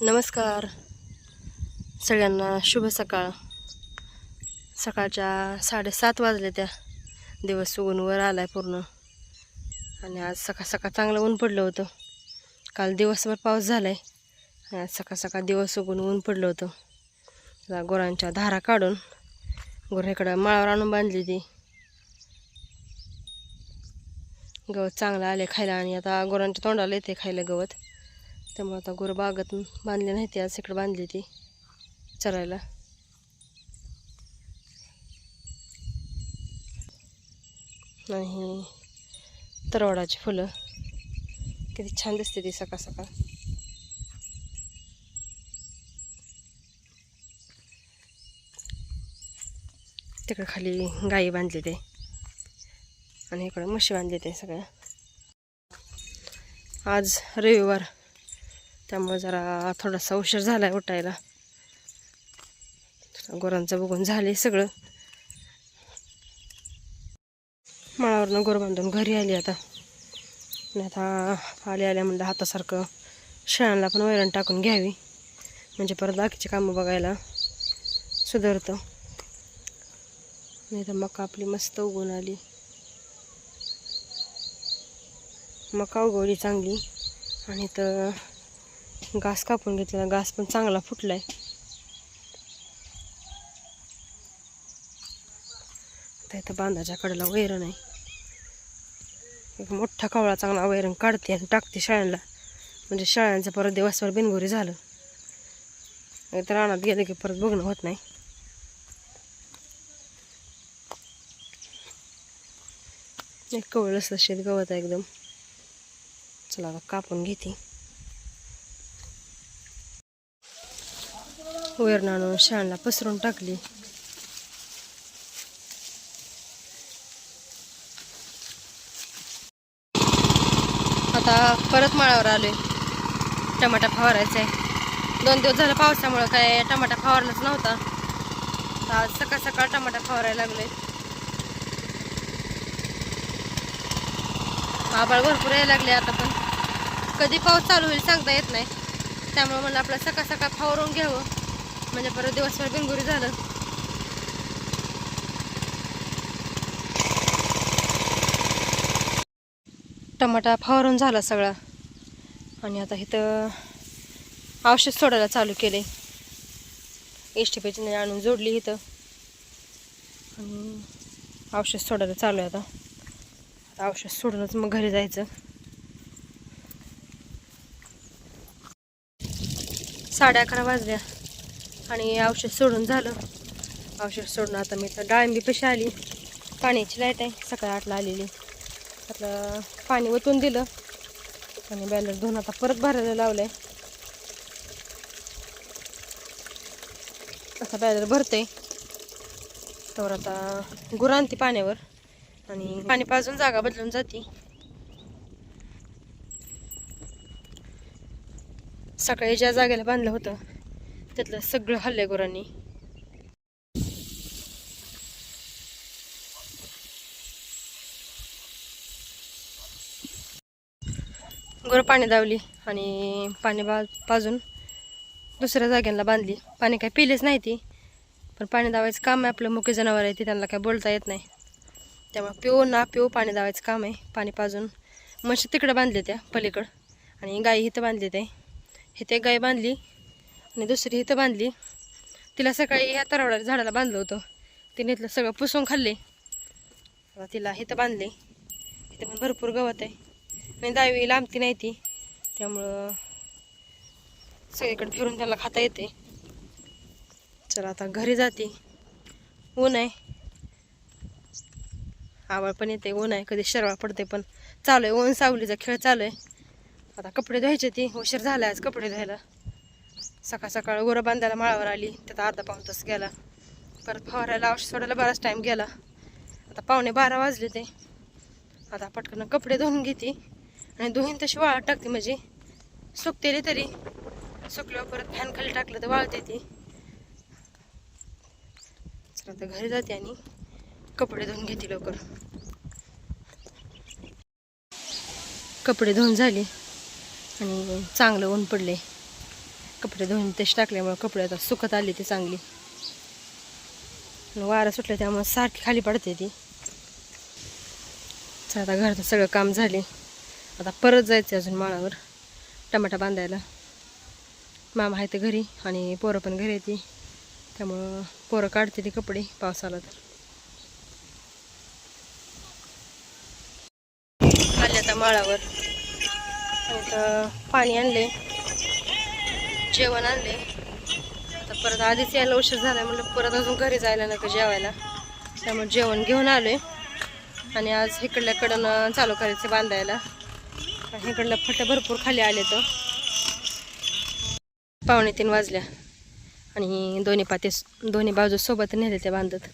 नमस्कार. सगळ्यांना शुभ सकाळ. सकाळच्या साडेसात वाजले त्या दिवस उगूनवर वर आहे पूर्ण. आणि आज सकाळ सकाळ चांगलं ऊन पडलं होतं. काल दिवसभर पाऊस झालाय. आणि आज सकाळ सकाळ दिवस उगून ऊन पडलं होतं. गोरांच्या गुरांच्या धारा काढून गुरं माळावर आणून बांधली ती. गवत चांगलं आले खायला आणि आता गुरांच्या तोंडाला येते खायला गवत. त्यामुळे आता गुरं बागत बांधली नाही ती आज इकडे बांधली ती चरायला. आणि तरवडाची फुलं. किती छान दिसते ती सकाळ सकाळ. तिकडे खाली गाई बांधली ते. आणि इकडे म्हशी बांधली ते सगळ्या. आज रविवार. त्यामुळे जरा थोडासा उशीर झाला आहे उठायला गुरांचं बघून झाले सगळं. माळावरनं गोर बांधून घरी आली आता. आणि आता आले आल्या म्हणलं हातासारखं शेळांना पण वैरण टाकून घ्यावी. म्हणजे परत बाकीची कामं बघायला सुधारतं. नाही तर मका आपली मस्त उगवून आली. मका उगवली चांगली. आणि तर घास कापून घेतलेला. घास पण चांगला फुटलाय. इथं बांधाच्या कडेला वैरण आहे. एक मोठा कावळा चांगला वैरण काढते आणि टाकते शाळांना म्हणजे शाळांचं परत दिवसभर बिनगोरी झालं. तर रानात गेलं की परत बघणं होत नाही. एक कवळ असं शेत गवत आहे एकदम. चला कापून घेते. वैरण आणून शाळांना पसरून टाकली. आता परत माळावर आलोय. टमाटा फवारायचा आहे दोन दिवस झालं पावसामुळं काय टमाटा फवारलाच नव्हता. आज सकाळ सकाळ टमाटा फवारायला लागले आबाळ भरपूर यायला लागले आता पण. कधी पाऊस चालू होईल सांगता येत नाही. त्यामुळे म्हणलं आपलं सकाळ सकाळ फावरून घ्यावं. म्हणजे परत दिवसभर बिनगुरी झालं. टमाटा फवारून झाला सगळा. आणि आता इथं औषध सोडायला चालू केले. एस टी पेची आणून जोडली इथं. आणि औषध सोडायला चालू आहे आता. आता औषध सोडूनच मग घरी जायचं. साडे अकरा वाजल्या आणि औषध सोडून झालं. औषध सोडून आता मी तर डाळिंबी पशी आली. पाण्याची लाइट आहे सकाळी आठला आलेली. आता पाणी ओतून दिलं. आणि बॅलर धुवून आता परत भरायला लावलंय. आता बॅलर भरते तर आता गुरांती पाण्यावर. आणि पाणी पाजून जागा बदलून जाते. सकाळी ज्या जागेला बांधलं होतं त्यातलं सगळं हल्लेखोरांनी. गुरांनी पाणी दावली आणि पाणी बा पाजून दुसऱ्या जाग्यांना बांधली. पाणी काय पिलेच नाही ती पण पाणी दावायचं काम आहे आपलं. मुख्य जनावर आहे ते त्यांना काय बोलता येत नाही. त्यामुळे पिऊ ना पिऊ पाणी दावायचं काम आहे. पाणी पाजून म्हशी तिकडं बांधले त्या पलीकडं. आणि गाई इथं बांधली ते. इथे गाय बांधली. आणि दुसरी इथं बांधली. तिला सकाळी ह्या तरवड्या झाडाला बांधलं होतं. तिने इथलं सगळं पुसून खाल्ले. आता तिला इथं बांधले. इथं पण भरपूर गवत आहे. आणि दहावी लांबती नाही ती. त्यामुळं सगळीकडे फिरून त्याला खाता येते. चला आता घरी जाते. ऊन आहे. आवळ पण येते ऊन आहे. कधी शरवा पडते पण चालू आहे. ऊन सावलीचा खेळ चालू आहे. आता कपडे धुवायचे ती. उशीर झाला आज कपडे धुवायला. सकाळ सकाळ गोरं बांधायला माळावर आली. त्यात अर्धा पाऊन तास गेला. परत फवारायला औषध सोडायला बराच टाईम गेला. आता पावणे बारा वाजले ते. आता पटकन कपडे धुवून घेते. आणि धुईन तशी वाळत टाकते म्हणजे. सुकतेली तरी. सुकल्यावर परत फॅन खाली टाकलं तर वाळते ती. चला आता घरी जाते आणि कपडे धुवून घेते लवकर. कपडे धुवून झाले. आणि चांगलं ऊन पडले कपडे धुवून तेच टाकल्यामुळे कपडे आता सुकत आली ती चांगली. वारा वारं सुटलं त्यामुळे सारखी खाली पडते ती. चला आता घरचं सगळं काम झाले. आता परत जायचं अजून माळावर टमाटा बांधायला. मामा आहे घरी आणि पोरं पण घरी येते. त्यामुळं पोरं काढते ती कपडे पावसाला तर. आले आता माळावर. आता पाणी आणले जेवण आणले. आता परत आधीच यायला उशीर झाला म्हणलं परत अजून घरी जायला नका जेवायला. त्यामुळे जेवण घेऊन आलोय. आणि आज इकडल्याकडनं चालू करायचं बांधायला. आणि इकडल्या फट्या भरपूर खाली आले तर. पावणे तीन वाजल्या. आणि दोन्ही पाते दोन्ही बाजू सोबत नेले ते बांधत.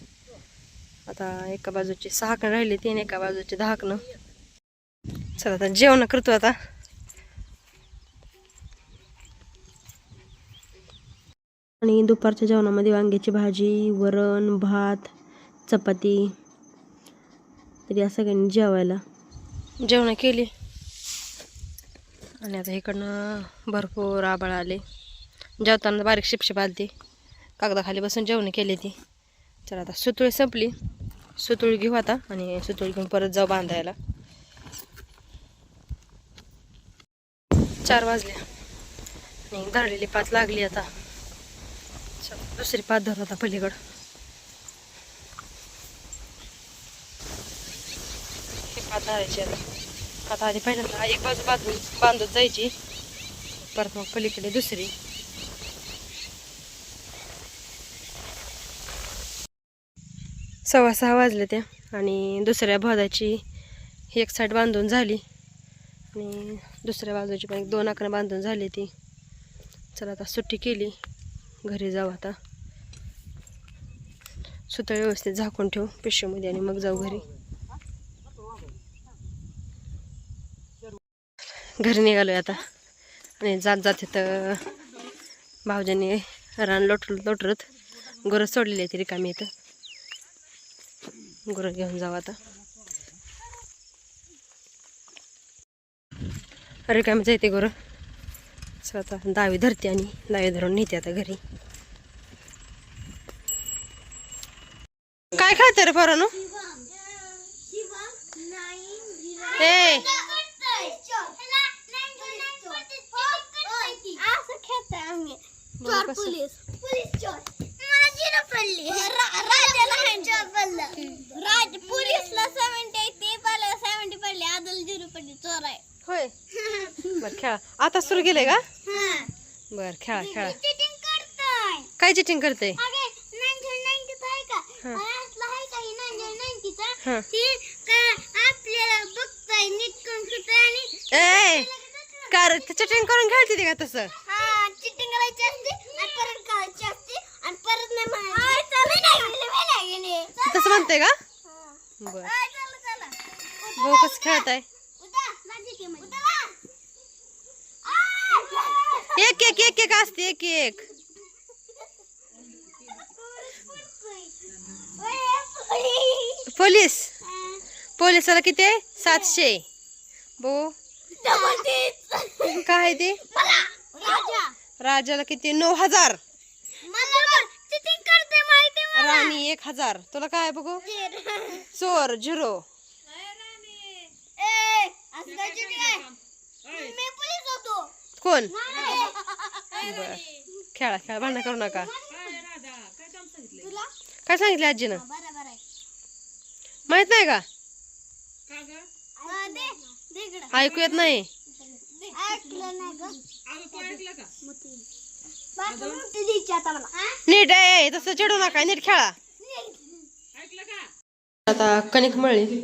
आता एका बाजूची सहाकणं राहिली तीन एका बाजूची दहा चला आता जेवण करतो आता. आणि दुपारच्या जेवणामध्ये वांग्याची भाजी वरण भात चपाती. तरी या सगळ्यांनी जेवायला. जेवण केली. आणि आता इकडनं भरपूर आबाळ आले. जेवताना बारीक शिपशिप आलती. कागदाखाली बसून जेवण केली ती. चला आता सुतुळी संपली. सुतुळी घेऊ आता आणि सुतुळी घेऊन परत जाऊ बांधायला. चार वाजले. आणि धरलेली पात लागली आता. दुसरी पात धर आता पलीकडं. हे पात धरायची आता. आता आधी पहिल्यांदा एक बाजू बांधून बांधत जायची. परत मग पलीकडे दुसरी. सव्वा सहा वाजले ते आणि दुसऱ्या भादाची एक साईड बांधून झाली. आणि दुसऱ्या बाजूची पण एक दोन अकरा बांधून झाली ती. चला आता सुट्टी केली. घरी जाऊ आता. सुतळ व्यवस्थित झाकून ठेवू पिशवीमध्ये आणि मग जाऊ घरी. घरी निघालोय आता. आणि जात जात तर भाऊजांनी रान लोट लोटरत गुरं सोडलेली आहे ती रिकामी इथं. गुरं घेऊन जाऊ आता. रिकामी जायते गुरं. सो आता दावी धरते आणि दावी धरून नेते आता घरी. काय खाते रे पोरानो? ए होय. बर खेळा. आता सुरू केलंय का? बर खेळा खेळा. चिटिंग करताय. काय चिटिंग करते अगे 1990 आहे का? हं. असला आहे का? ही 1990 चा हं. ती का आपल्याला बघताय नीट कम्प्युटर आणि ए कार चिटिंग करून खेळते ते का तसं? हा चिटिंग करायची असते आणि परत करायची असते आणि परत नाही तसं म्हणते का? बर. कसं खेळताय. उद्या एक एक एक एक असते एक एक. पोलीस. पोलिसाला किती आहे? सातशे. बो. काय आहे ते? राजाला किती नऊ हजार. राणी एक हजार. तुला काय आहे बघू? चोर झिरो. कोण? बर. खेळा खेळा भांडण करू नका. तुला? काय सांगितलं आजीनं? बरोबर आहे. माहीत नाही का? हा. ऐकू येत नाही? नीट आहे तसं चिडू नका नीट खेळा. आता कणिक मळली.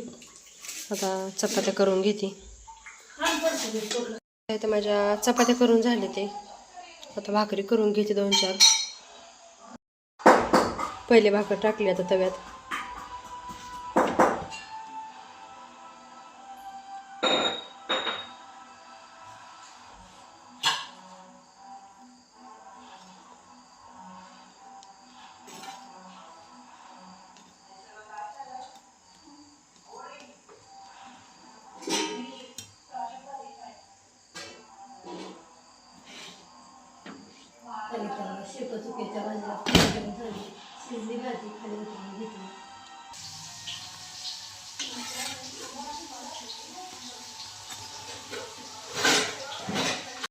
आता चपात्या करून घेते. तर माझ्या चपात्या करून झाले ते. आता भाकरी करून घेते दोन चार पहिले भाकर टाकली आता तव्यात. कणिक चुकीच्या भाजीला शिजली भाजी खाली उतरून घेतली.